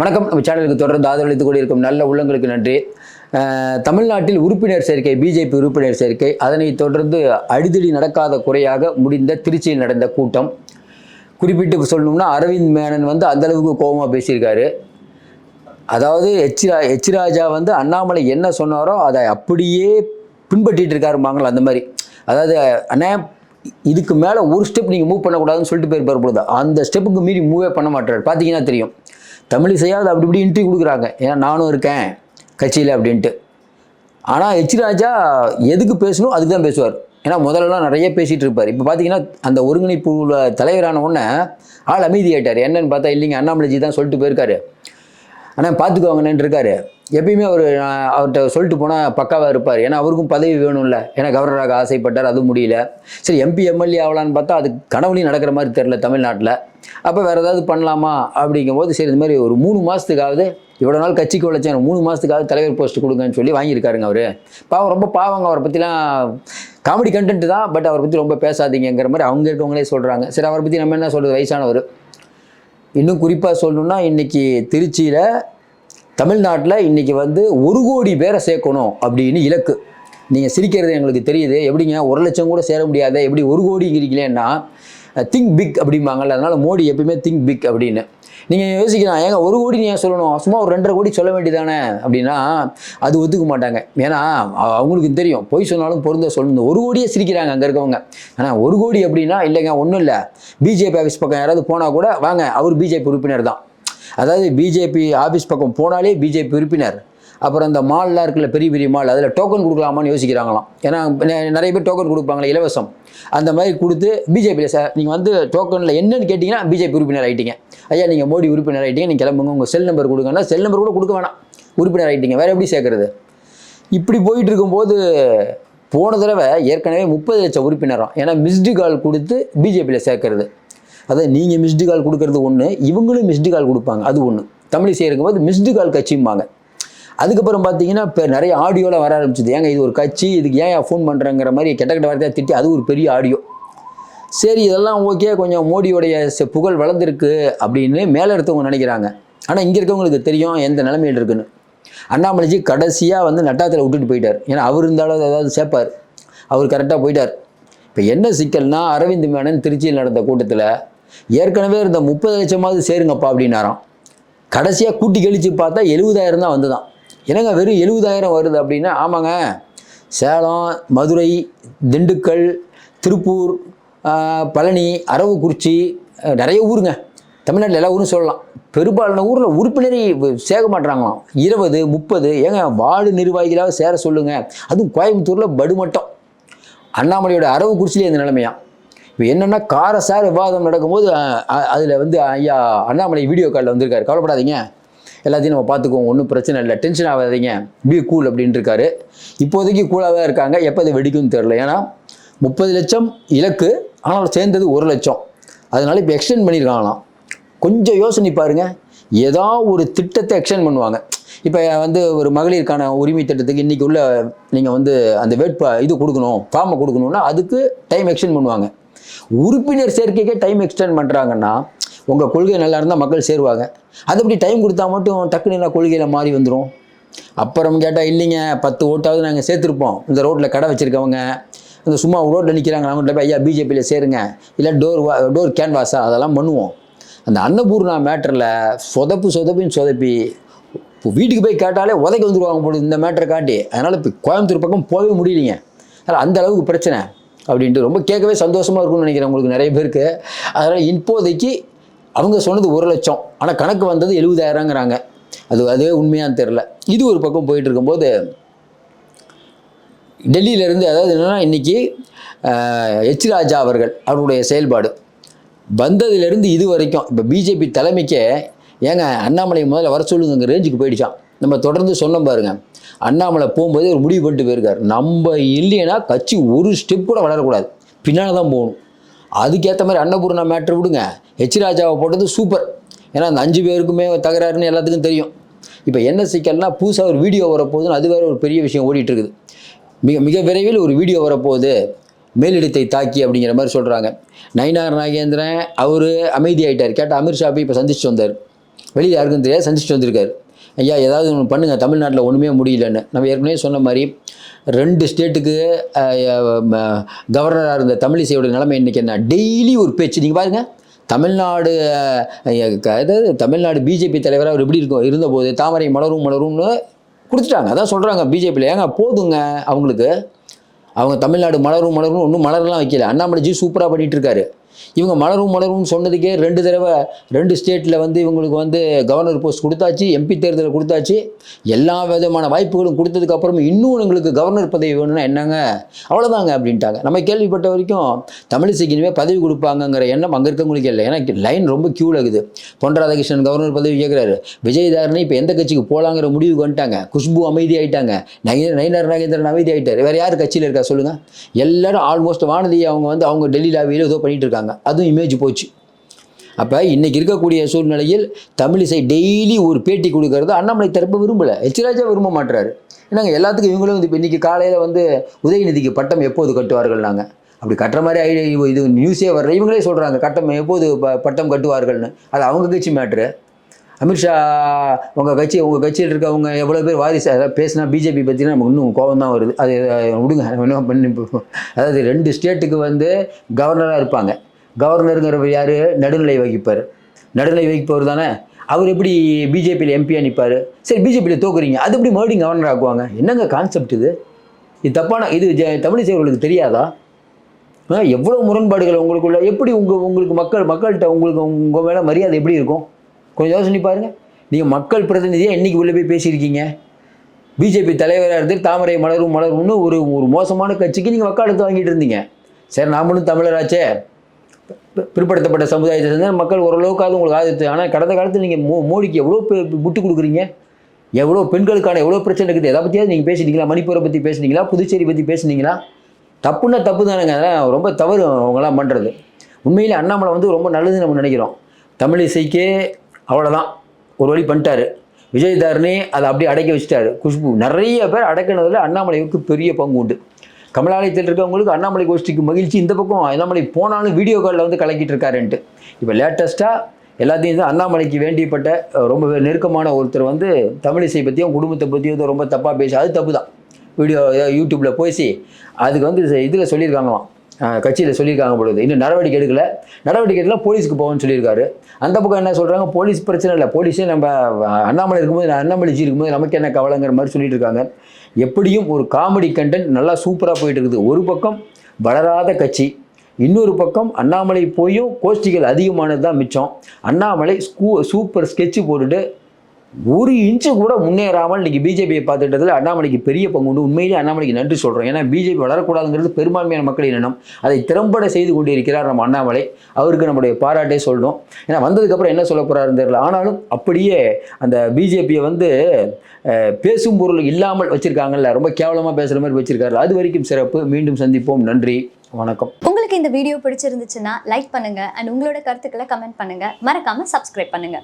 வணக்கம். நம்ம சேனலுக்கு தொடர்ந்து ஆதரவளித்துக் கொண்டிருக்கும் நல்ல உள்ளங்களுக்கு நன்றி. தமிழ்நாட்டில் உறுப்பினர் சேர்க்கை பிஜேபி உறுப்பினர் சேர்க்கை அதனை தொடர்ந்து அடிதடி நடக்காத குறையாக முடிந்த திருச்சியில் நடந்த கூட்டம். குறிப்பிட்டு சொல்லணும்னா அரவிந்த் மேனன் வந்து அந்தளவுக்கு கோபமாக பேசியிருக்காரு. அதாவது எச்ரா எச்ராஜா வந்து அண்ணாமலை என்ன சொன்னாரோ அதை அப்படியே பின்பற்றிட்டு இருக்காருமாங்களா அந்த மாதிரி. அதாவது அண்ணே இதுக்கு மேலே ஒரு ஸ்டெப் நீங்கள் மூவ் பண்ணக்கூடாதுன்னு சொல்லிட்டு பேர் பொழுது அந்த ஸ்டெப்புக்கு மீறி மூவே பண்ண மாட்டார். பார்த்தீங்கன்னா தெரியும். தமிழிசையாவது அப்படி இப்படி இன்ட்ரி கொடுக்குறாங்க. ஏன்னா நானும் இருக்கேன் கட்சியில் அப்படின்ட்டு. ஆனால் ஹெச் ராஜா எதுக்கு பேசணும்? அதுக்கு தான் பேசுவார். ஏன்னா முதல்லலாம் நிறைய பேசிகிட்டு இருப்பார். இப்போ பார்த்தீங்கன்னா அந்த ஒருங்கிணைப்பு தலைவரான உடனே ஆள் அமைதி ஆகிட்டார் என்னன்னு பார்த்தா இல்லைங்க அண்ணாமலைஜி தான் சொல்லிட்டு போயிருக்காரு. ஆனால் பார்த்துக்கோங்கன்னு இருக்காரு எப்பயுமே அவர் அவர்கிட்ட சொல்லிட்டு போனால் பக்காவாக இருப்பார். ஏன்னா அவருக்கும் பதவி வேணும்ல. ஏன்னா கவர்னராக ஆசைப்பட்டார் அதுவும் முடியல. சரி எம்பி எம்எல்ஏ ஆகலான்னு பார்த்தா அது கனவுலையும் நடக்கிற மாதிரி தெரில தமிழ்நாட்டில். அப்போ வேறு ஏதாவது பண்ணலாமா அப்படிங்கும்போது சரி இந்த மாதிரி ஒரு மூணு மாதத்துக்காவது இவ்வளோ நாள் கட்சிக்கு உழைச்சேன் மூணு மாதத்துக்காவது தலைவர் போஸ்ட் கொடுங்கன்னு சொல்லி வாங்கியிருக்காருங்க அவர். பாவம் ரொம்ப பாவங்க அவரை பற்றிலாம் காமெடி கண்டென்ட் தான் பட் அவரை பற்றி ரொம்ப பேசாதீங்கங்கிற மாதிரி அவங்க இருக்கவங்களே சொல்கிறாங்க சரி அவரை பற்றி நம்ம என்ன சொல்கிறது வயசானவர். இன்னும் குறிப்பாக சொல்லணும்னா இன்றைக்கி திருச்சியில் தமிழ்நாட்டில் இன்றைக்கி வந்து ஒரு கோடி பேரை சேர்க்கணும் அப்படின்னு இலக்கு. நீங்கள் சிரிக்கிறது எங்களுக்கு தெரியுது. எப்படிங்க? ஒரு லட்சம் கூட சேர முடியாத. எப்படி ஒரு கோடிங்கிறீங்களேன்னா திங்க் பிக் அப்படிம்பாங்கல்ல அதனால் மோடி எப்பயுமே திங்க் பிக் அப்படின்னு. நீங்கள் யோசிக்கலாம் ஏங்க ஒரு கோடி நீங்கள் சொல்லணும் சும்மா ஒரு ரெண்டரை கோடி சொல்ல வேண்டியதானே அப்படின்னா அது ஒத்துக்க மாட்டாங்க. ஏன்னா அவங்களுக்கு தெரியும் பொய் சொன்னாலும் பொருந்த சொல்லணும் ஒரு கோடியே சிரிக்கிறாங்க அங்கே இருக்கவங்க. ஆனால் ஒரு கோடி அப்படின்னா இல்லைங்க ஒன்றும் இல்லை. பிஜேபி ஆஃபீஸ் பக்கம் யாராவது போனால் கூட வாங்க அவர் பிஜேபி உறுப்பினர் தான். அதாவது பிஜேபி ஆஃபீஸ் பக்கம் போனாலே பிஜேபி உறுப்பினர். அப்புறம் அந்த மால்லாம் இருக்குல்ல பெரிய பெரிய மால் அதில் டோக்கன் கொடுக்கலாமான்னு யோசிக்கிறாங்களாம். ஏன்னா நிறைய பேர் டோக்கன் கொடுப்பாங்களே இலவசம். அந்த மாதிரி கொடுத்து பிஜேபியில் சார் நீங்கள் வந்து டோக்கனில் என்னன்னு கேட்டிங்கன்னா பிஜேபி உறுப்பினர் ஆகிட்டீங்க ஐயா நீங்கள் மோடி உறுப்பினர் ஆகிட்டீங்க நீங்கள் கிளம்புங்க. உங்கள் செல் நம்பர் கொடுங்கன்னா செல் நம்பர் கூட கொடுக்க வேணாம். உறுப்பினர் ஆகிட்டீங்க வேறு எப்படி சேர்க்கறது? இப்படி போயிட்டு இருக்கும்போது போன தடவை ஏற்கனவே முப்பது லட்சம் உறுப்பினரும் ஏன்னா மிஸ்டு கால் கொடுத்து பிஜேபியில் சேர்க்கறது. அதாவது நீங்கள் மிஸ்டு கால் கொடுக்கறது ஒன்று இவங்களும் மிஸ்டு கால் கொடுப்பாங்க. அது ஒன்று தமிழிசை இருக்கும்போது மிஸ்டு கால் கட்சிம்பாங்க. அதுக்கப்புறம் பார்த்தீங்கன்னா இப்போ நிறைய ஆடியோவில் வர ஆரம்பிச்சது. ஏங்க இது ஒரு கட்சி இதுக்கு ஏன் ஃபோன் பண்ணுறங்கிற மாதிரி கெட்ட கெட்ட வார்த்தையாக திட்டி அது ஒரு பெரிய ஆடியோ. சரி இதெல்லாம் ஓகே கொஞ்சம் மோடியோடைய செ- புகழ் வளர்ந்துருக்கு அப்படின்னு மேலே எடுத்தவங்க நினைக்கிறாங்க. ஆனால் இங்கே இருக்கவங்களுக்கு தெரியும் எந்த நிலைமையில் இருக்குன்னு. அண்ணாமலைஜி கடைசியாக வந்து நட்டாத்தில் விட்டுட்டு போயிட்டார். ஏன்னா அவர் இருந்தாலும் ஏதாவது சேர்ப்பார். அவர் கரெக்டாக போயிட்டார். இப்போ என்ன சிக்கல்னா அரவிந்த் மேனன் திருச்சியில் நடந்த கூட்டத்தில் ஏற்கனவே இருந்த முப்பது லட்சமாவது சேருங்கப்பா அப்படின்னாராம். கடைசியாக கூட்டி கழித்து பார்த்தா எழுபதாயிரம் தான் வந்துதான். என்னங்க வெறும் எழுபதாயிரம் வருது அப்படின்னா? ஆமாங்க. சேலம் மதுரை திண்டுக்கல் திருப்பூர் பழனி அரவக்குறிச்சி நிறைய ஊருங்க. தமிழ்நாட்டில் எல்லா ஊரும் சொல்லலாம். பெரும்பாலான ஊரில் உறுப்பினரை சேர்க்க மாட்டுறாங்களாம் இருபது முப்பது ஏங்க வார்டு நிர்வாகிகளாக சேர சொல்லுங்கள் அதுவும் கோயம்புத்தூரில் படுமட்டம். அண்ணாமலையோட அரவக்குறிச்சிலே இந்த நிலைமையா? இப்போ என்னென்னா காரசார விவாதம் நடக்கும்போது அதில் வந்து ஐயா அண்ணாமலை வீடியோ காலில் வந்திருக்காரு. கவலைப்படாதீங்க. எல்லாத்தையும் நம்ம பார்த்துக்குவோம். ஒன்றும் பிரச்சனை இல்லை. டென்ஷன் ஆகாதீங்க. பி கூல் அப்படின்ட்டுருக்காரு இப்போதைக்கு கூலாக தான் இருக்காங்க. எப்போ அது வெடிக்கும்னு தெரில ஏன்னா முப்பது லட்சம் இலக்கு ஆனால் சேர்ந்தது ஒரு லட்சம். அதனால இப்போ எக்ஸ்டெண்ட் பண்ணியிருக்காங்களாம் கொஞ்சம் யோசனை பாருங்க. ஏதோ ஒரு திட்டத்தை எக்ஸ்டெண்ட் பண்ணுவாங்க. இப்போ வந்து ஒரு மகளிருக்கான உரிமை திட்டத்துக்கு இன்றைக்கி உள்ள நீங்கள் வந்து அந்த வேட்பா இது கொடுக்கணும் ஃபார்மை கொடுக்கணுன்னா அதுக்கு டைம் எக்ஸ்டெண்ட் பண்ணுவாங்க. உறுப்பினர் சேர்க்கைக்கே டைம் எக்ஸ்டெண்ட் பண்ணுறாங்கன்னா உங்கள் கொள்கை நல்லா இருந்தால் மக்கள் சேருவாங்க. அது அப்படி டைம் கொடுத்தா மட்டும் டக்குன்னு கொள்கையில் மாறி வந்துடும் அப்புறம் கேட்டால் இல்லைங்க பத்து ஓட்டாவது நாங்கள் சேர்த்துருப்போம். இந்த ரோட்டில் கடை வச்சுருக்கவங்க இந்த சும்மா ரோட்டில் நிற்கிறாங்க அவங்கள்ட்ட போய் ஐயா பிஜேபியில் சேருங்க. இல்லை டோர் வா டோர் கேன்வாஸா அதெல்லாம் பண்ணுவோம். அந்த அன்னபூர்ணா மேட்டரில் சொதப்பு சொதப்பின்னு சொதப்பி இப்போ வீட்டுக்கு போய் கேட்டாலே உதைக்க வந்துருவாங்க போல இந்த மேட்டரை காட்டி. அதனால் இப்போ கோயம்புத்தூர் பக்கம் போகவே முடியலைங்க. அதனால் அந்த அளவுக்கு பிரச்சனை. அப்படின்ட்டு ரொம்ப கேட்கவே சந்தோஷமாக இருக்கும்னு நினைக்கிறேன் உங்களுக்கு நிறைய பேருக்கு. அதனால் இப்போதைக்கு அவங்க சொன்னது ஒரு லட்சம். ஆனால் கணக்கு வந்தது எழுபதாயிரங்கிறாங்க அது அதுவே உண்மையான்னு தெரில இது ஒரு பக்கம் போயிட்டு இருக்கும்போது டெல்லியிலேருந்து அதாவது என்னென்னா இன்றைக்கி எச் ராஜா அவர்கள் அவருடைய செயல்பாடு. வந்ததுலேருந்து இது வரைக்கும் இப்போ பிஜேபி தலைமைக்கே ஏங்க அண்ணாமலை முதல்ல வர சொல்லுங்க ரேஞ்சுக்கு போயிடுச்சான் நம்ம தொடர்ந்து சொன்னோம் பாருங்க. அண்ணாமலை போகும்போது ஒரு முடிவு பண்ணிட்டு போயிருக்காரு. நம்ம இல்லைன்னா கட்சி ஒரு ஸ்டெப் கூட வளரக்கூடாது. பின்னால் தான் போகணும். அதுக்கேற்ற மாதிரி அன்னபூர்ணா மேட்ரு விடுங்க. ஹெச் ராஜாவை போட்டது சூப்பர் ஏன்னா அந்த அஞ்சு பேருக்குமே தகராறுன்னு எல்லாத்துக்கும் தெரியும். இப்போ என்ன சிக்கல்னா புதுசாக ஒரு வீடியோ வரப்போகுதுன்னு அது வேற ஒரு பெரிய விஷயம் ஓடிட்டுருக்குது மிக மிக விரைவில் ஒரு வீடியோ வரப்போகுது. மேலிடத்தை தாக்கி அப்படிங்கிற மாதிரி சொல்கிறாங்க நயினார் நாகேந்திரன் அவர் அமைதியாயிட்டார். கேட்டால் அமித்ஷா போய் இப்போ சந்திச்சுட்டு வந்தார். வெளியில் யாருக்கும் தெரியாது சந்திச்சுட்டு வந்திருக்காரு. ஐயா ஏதாவது ஒன்று பண்ணுங்கள் தமிழ்நாட்டில் ஒன்றுமே முடியலன்னு. நம்ம ஏற்கனவே சொன்ன மாதிரி ரெண்டு ஸ்டேட்டுக்கு கவர்னராக இருந்த தமிழிசையோட நிலைமை இன்றைக்கி என்ன? டெய்லி ஒரு பேச்சு. நீங்கள் பாருங்கள் தமிழ்நாடு அதாவது தமிழ்நாடு பிஜேபி தலைவராக அவர் எப்படி இருக்கும் இருந்தபோது தாமரை மலரும் மலரும்னு கொடுத்துட்டாங்க. அதான் சொல்கிறாங்க பிஜேபியில். ஏங்க போதுங்க அவங்களுக்கு. அவங்க தமிழ்நாடு மலரும் மலரும் ஒன்றும் மலர்லாம் வைக்கல. அண்ணாமலைஜி சூப்பராக பண்ணிகிட்டு இருக்காரு. இவங்க மலரும் மலரும்னு சொன்னதுக்கே ரெண்டு தடவை ரெண்டு ஸ்டேட்டில் வந்து இவங்களுக்கு வந்து கவர்னர் போஸ்ட் கொடுத்தாச்சு எம்பி தேர்தலில் கொடுத்தாச்சு. எல்லா விதமான வாய்ப்புகளும் கொடுத்ததுக்கப்புறம் இன்னும் எங்களுக்கு கவர்னர் பதவி வேணும்னா என்னங்க? அவ்வளோதாங்க அப்படின்ட்டாங்க. நம்ம கேள்விப்பட்ட வரைக்கும் தமிழிசைக்கு இனிமேல் பதவி கொடுப்பாங்கங்கிற எண்ணம் அங்கே இருக்கவங்களுக்கு இல்லை. ஏன்னா லைன் ரொம்ப க்யூவில் இருக்குது. பொன் ராதாகிருஷ்ணன் கவர்னர் பதவி கேட்குறாரு விஜயதாரணி இப்போ எந்த கட்சிக்கு போகலாங்கிற முடிவுக்கு வந்துட்டாங்க. குஷ்பு அமைதி ஆயிட்டாங்க. நயினார் நாகேந்திரன் அமைதி ஆயிட்டாரு. வேறு யார் கட்சியில் இருக்கா சொல்லுங்கள் எல்லாரும் ஆல்மோஸ்ட் வானதி அவங்க வந்து அவங்க டெல்லியில் அவையில் ஏதோ பண்ணிகிட்டு இருக்காங்க. அதுவும் இமேஜ் போச்சு. அப்போ இன்றைக்கி இருக்கக்கூடிய சூழ்நிலையில் தமிழிசை டெய்லி ஒரு பேட்டி கொடுக்கறது அண்ணாமலை தரப்பு விரும்பலை. எச்ராஜா விரும்ப மாட்டுறாரு ஏன்னாங்க எல்லாத்துக்கும் இவங்களும் வந்து இப்போ இன்றைக்கி காலையில் வந்து உதயநிதிக்கு பட்டம் எப்போது கட்டுவார்கள் நாங்கள் அப்படி கட்டுற மாதிரி ஐடியா இது நியூஸே வர்ற இவங்களே சொல்கிறாங்க கட்டம் எப்போது ப- பட்டம் கட்டுவார்கள்னு. அது அவங்க கட்சி மேட்ரு அமித்ஷா உங்கள் கட்சி உங்கள் கட்சியில் இருக்கவங்க எவ்வளோ பேர் வாரிசு அதாவது பேசினா பிஜேபி பற்றினா நமக்கு இன்னும் கோபம் தான் வருது. அது விடுங்க என்ன பண்ணி அதாவது ரெண்டு ஸ்டேட்டுக்கு வந்து கவர்னராக இருப்பாங்க. கவர்னருங்கிறவர் யார்? நடுநிலை வகிப்பார். நடுநிலை வகிப்பவர் தானே? அவர் எப்படி பிஜேபியில் எம்பியாக நிற்பார் சரி பிஜேபியில் தோக்குறீங்க. அது எப்படி மறுபடியும் கவர்னர் ஆக்குவாங்க? என்னங்க கான்செப்ட் இது? இது தப்பான இது ஜ- தமிழிசைவர்களுக்கு தெரியாதா? எவ்வளோ முரண்பாடுகள் உங்களுக்குள்ள? எப்படி உங்கள் உங்களுக்கு மக்கள் மக்கள்கிட்ட உங்களுக்கு உங்கள் மேலே மரியாதை எப்படி இருக்கும்? கொஞ்சம் யோசனை பாருங்கள் நீங்கள் மக்கள் பிரதிநிதியாக என்றைக்கு உள்ளே போய் பேசியிருக்கீங்க. பிஜேபி தலைவராக இருந்து தாமரை மலரும் மலரும்னு ஒரு ஒரு மோசமான கட்சிக்கு நீங்கள் வக்காலத்து வாங்கிட்டு இருந்தீங்க. சரி நாமளும் தமிழராச்சே. பிற்படுத்தப்பட்ட சமுதாயத்தை சேர்ந்த மக்கள் ஓரளவுக்காவது உங்களுக்கு ஆதரித்து ஆனால் கடந்த காலத்தில் நீங்கள் மோ மோடிக்கு எவ்வளோ பே- விட்டு கொடுக்குறீங்க? எவ்வளோ பெண்களுக்கான எவ்வளோ பிரச்சனை இருக்குது? எதை பற்றியாவது நீங்கள் பேசினீங்களா? மணிப்பூரை பற்றி பேசுனீங்களா? புதுச்சேரி பற்றி பேசுனீங்களா? தப்புன்னா தப்பு தானேங்க. அதெல்லாம் ரொம்ப தவறு அவங்களாம் பண்ணுறது உண்மையில் அண்ணாமலை வந்து ரொம்ப நல்லதுன்னு நம்ம நினைக்கிறோம். தமிழிசைக்கே அவ்வளோதான் ஒரு வழி பண்ணிட்டாரு. விஜய்தாரனே அதை அப்படியே அடக்கி வச்சுட்டாரு. குஷ்பு. நிறைய பேர் அடக்கினதில் அண்ணாமலைக்கு பெரிய பங்கு உண்டு. கமலாலயத்தில் இருக்கவங்களுக்கு அண்ணாமலை கோஷ்டிக்கு மகிழ்ச்சி இந்த பக்கம் அண்ணாமலை போனாலும் வீடியோ காலில் வந்து கலக்கிட்டு இருக்காருன்ட்டு இப்போ லேட்டஸ்ட்டாக எல்லாத்தையும் தான் அண்ணாமலைக்கு வேண்டியப்பட்ட ரொம்ப நெருக்கமான ஒருத்தர் வந்து தமிழிசை பற்றியும் குடும்பத்தை பற்றியும் ரொம்ப தப்பாக பேசி அது தப்பு தான் வீடியோ யூடியூப்பில் பேசி அதுக்கு வந்து இதில் சொல்லியிருக்காங்களாம் கட்சியில் சொல்லியிருக்காங்க பொழுது இன்னும் நடவடிக்கை எடுக்கல. நடவடிக்கை எடுக்கல போலீஸ்க்கு போகணும்னு சொல்லியிருக்காரு. அந்த பக்கம் என்ன சொல்கிறாங்க போலீஸ் பிரச்சனை இல்லை. போலீஸே நம்ம அண்ணாமலை இருக்கும்போது அண்ணாமலைஜி இருக்கும்போது நமக்கு என்ன கவலைங்கிற மாதிரி சொல்லிட்டு இருக்காங்க. எப்படியும் ஒரு காமெடி கண்டென்ட் நல்லா சூப்பராக போயிட்டு இருக்குது. ஒரு பக்கம் வளராத கட்சி இன்னொரு பக்கம் அண்ணாமலை போயும் கோஷ்டிகள் அதிகமானது தான் மிச்சம். அண்ணாமலை ஸ்கூ சூப்பர் ஸ்கெட்ச் போட்டுட்டு ஒரு இன்ச்சு கூட முன்னேறாமல் இன்னைக்கு பிஜேபியை பார்த்துட்டதுல அண்ணாமலைக்கு பெரிய பங்கு உண்டு. உண்மையிலேயே அண்ணாமலைக்கு நன்றி சொல்கிறோம் ஏன்னா பிஜேபி வளரக்கூடாதுங்கிறது பெரும்பான்மையான மக்களின் எண்ணம். அதை திறம்பட செய்து கொண்டு இருக்கிறார் நம்ம அண்ணாமலை. அவருக்கு நம்முடைய பாராட்டே சொல்லணும். ஏன்னா வந்ததுக்கப்புறம் என்ன சொல்ல போகிறாருன்னு தெரியல. ஆனாலும் அப்படியே அந்த பிஜேபியை வந்து பேசும் பொருள் இல்லாமல் வச்சுருக்காங்கல்ல. ரொம்ப கேவலமாக பேசுகிற மாதிரி வச்சுருக்காரு. அது வரைக்கும் சிறப்பு. மீண்டும் சந்திப்போம். நன்றி. வணக்கம். உங்களுக்கு இந்த வீடியோ பிடிச்சிருந்துச்சுன்னா லைக் பண்ணுங்க. அண்ட் உங்களோட கருத்துக்களை கமெண்ட் பண்ணுங்க. மறக்காம சப்ஸ்கிரைப் பண்ணுங்க.